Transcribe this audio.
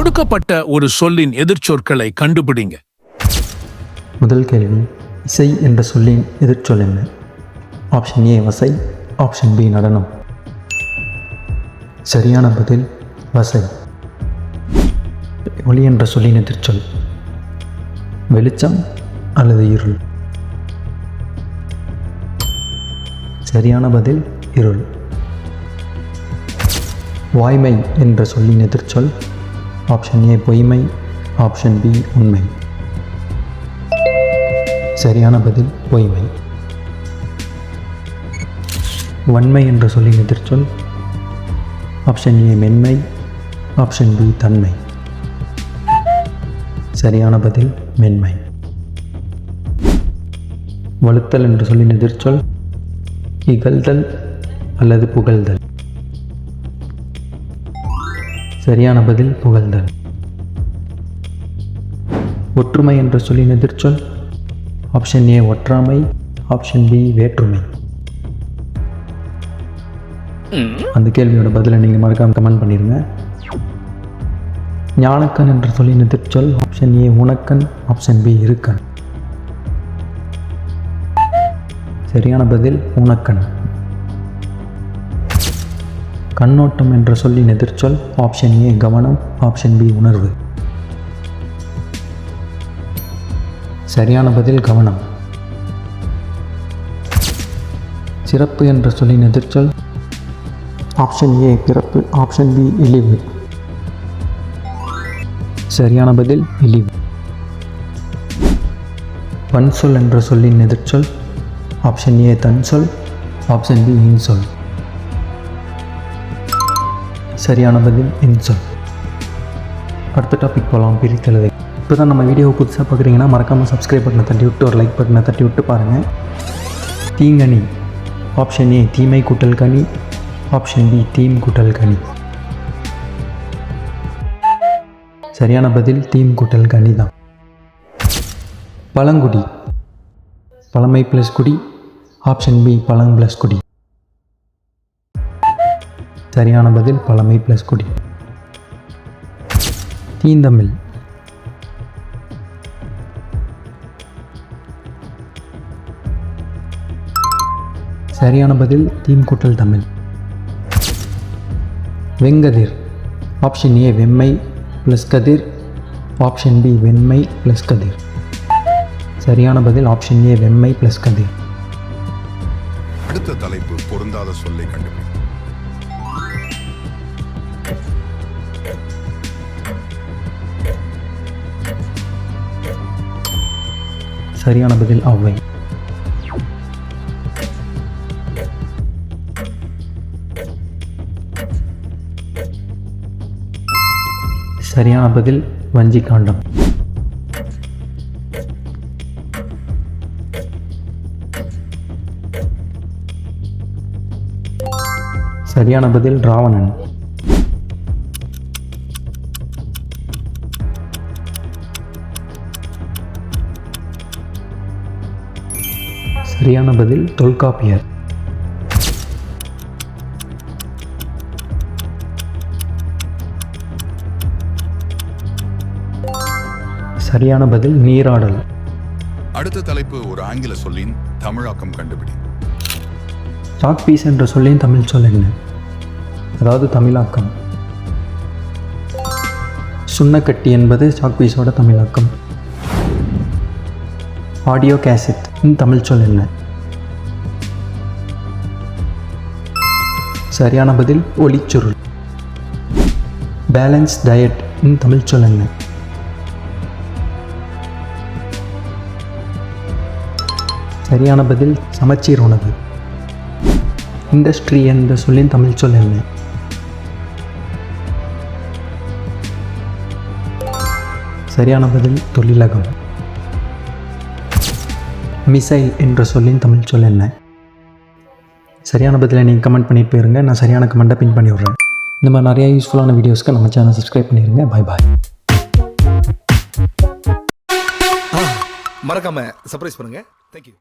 கொடுக்கப்பட்ட ஒரு சொல்லின் எதிர்ச்சொற்களை கண்டுபிடிங்க. முதல் கேள்வி இசை என்ற சொல்லின் எதிர்ச்சொல் என்ன? ஆப்ஷன் ஏ வசை. ஆப்ஷன் பி நடனம். சரியான பதில் வசை. ஒளி என்ற சொல்லின் எதிர்ச்சொல். வெளிச்சம் அல்லது இருள். சரியான பதில் இருள். வாய்மை என்ற சொல்லின் எதிர்ச்சொல். ஆப்ஷன் ஏ பொய்மை ஆப்ஷன் பி உண்மை. சரியான பதில் பொய்மை. வன்மை என்ற சொல்லின் எதிர்ச்சொல் ஆப்ஷன் ஏ மென்மை ஆப்ஷன் பி தன்மை. சரியான பதில் மென்மை. வலுத்தல் என்று சொல்லின் எதிர்ச்சொல் இகழ்தல் அல்லது புகழ்தல். சரியான பதில் புகழ்தல் ஒற்றுமை என்ற சொல்லின் எதிர்ச்சொல் ஆப்ஷன் ஏ ஒற்றாமை ஆப்ஷன் பி வேற்றுமை. அந்த கேள்வியோட பதிலை நீங்கள் மறக்காம கமெண்ட் பண்ணிடுங்க ஞானக்கன் என்ற சொல்லின் எதிர்ச்சொல் ஆப்ஷன் ஏ உனக்கன் ஆப்ஷன் பி இருக்கன் சரியான பதில் உனக்கன் கண்ணோட்டம் என்ற சொல்லின் எதிர்ச்சொல் ஆப்ஷன் ஏ கவனம் ஆப்ஷன் பி உணர்வு. சரியான பதில் கவனம். சிறப்பு என்ற சொல்லின் எதிர்ச்சொல் ஆப்ஷன் ஏ பிறப்பு ஆப்ஷன் பி இழிவு. சரியான பதில் இழிவு. பன்சொல் என்ற சொல்லின் எதிர்ச்சொல் ஆப்ஷன் ஏ தன் சொல் ஆப்ஷன் பி இன்சொல். சரியான பதில் இன்சொல் அடுத்த டாபிக் போகலாம் பிரித்தெழுதை. இப்போ தான் நம்ம வீடியோ புதுசாக பார்க்குறீங்கன்னா மறக்காமல் சப்ஸ்கிரைப் பட்டனை தட்டி விட்டு ஒரு லைக் பட்டனை தட்டி விட்டு பாருங்கள் தீங்கனி ஆப்ஷன் ஏ தீமை கூட்டல் கனி. ஆப்ஷன் பி தீம் கூட்டல் கனி. சரியான பதில் தீம் கூட்டல் கனி தான். பழங்குடி பழமை ப்ளஸ் குடி. ஆப்ஷன் பி பழம் ப்ளஸ் குடி. சரியான பதில் பழமை ப்ளஸ் குடி. தீந்தமிழ். சரியான பதில் தீம்கூட்டல் தமிழ். வெங்கதிர். ஆப்ஷன் ஏ வெம்மை ப்ளஸ் கதிர். ஆப்ஷன் பி வெண்மை ப்ளஸ் கதிர். சரியான பதில் ஆப்ஷன் ஏ வெம்மை ப்ளஸ் கதிர். அடுத்த தலைப்பு பொருந்தாத சொல்லை கண்டுபிடி சரியான பதில் அவ்வை. சரியான பதில் வஞ்சி காண்டம் சரியான பதில் ராவணன். சரியான பதில் தொல்காப்பியர். சரியான பதில் நீராடல். அடுத்த தலைப்பு ஒரு ஆங்கில சொல்லின் தமிழாக்கம் கண்டுபிடி. சாக் பீஸ் என்ற சொல்லின் தமிழ் சொல் என்ன? அதாவது தமிழாக்கம். சுண்ணக்கட்டி என்பது சாக் பீஸோட தமிழாக்கம். ஆடியோ கேசட் இன் தமிழ் சொல் என்ன? சரியான பதில் ஒளிச்சுருள் பேலன்ஸ் டயட் இன் தமிழ் சொல் என்ன? சரியான பதில் சமச்சீர் உணவு. இண்டஸ்ட்ரி என்ற சொல்லின் தமிழ் சொல் என்ன? சரியான பதில் தொழிலகம். மிசைல் என்ற சொல்லின் தமிழ் சொல் என்ன? சரியான பதிலை நீங்கள் கமெண்ட் பண்ணி போயிருங்க. நான் சரியான கமெண்ட்டை பின் பண்ணி விட்றேன். இந்த மாதிரி நிறையா யூஸ்ஃபுல்லான வீடியோஸ்க்கு நம்ம சேனல் சப்ஸ்கிரைப் பண்ணிடுங்க பை பாய் மறக்காமல் சர்ப்ரைஸ் பண்ணுங்கள் தேங்க்யூ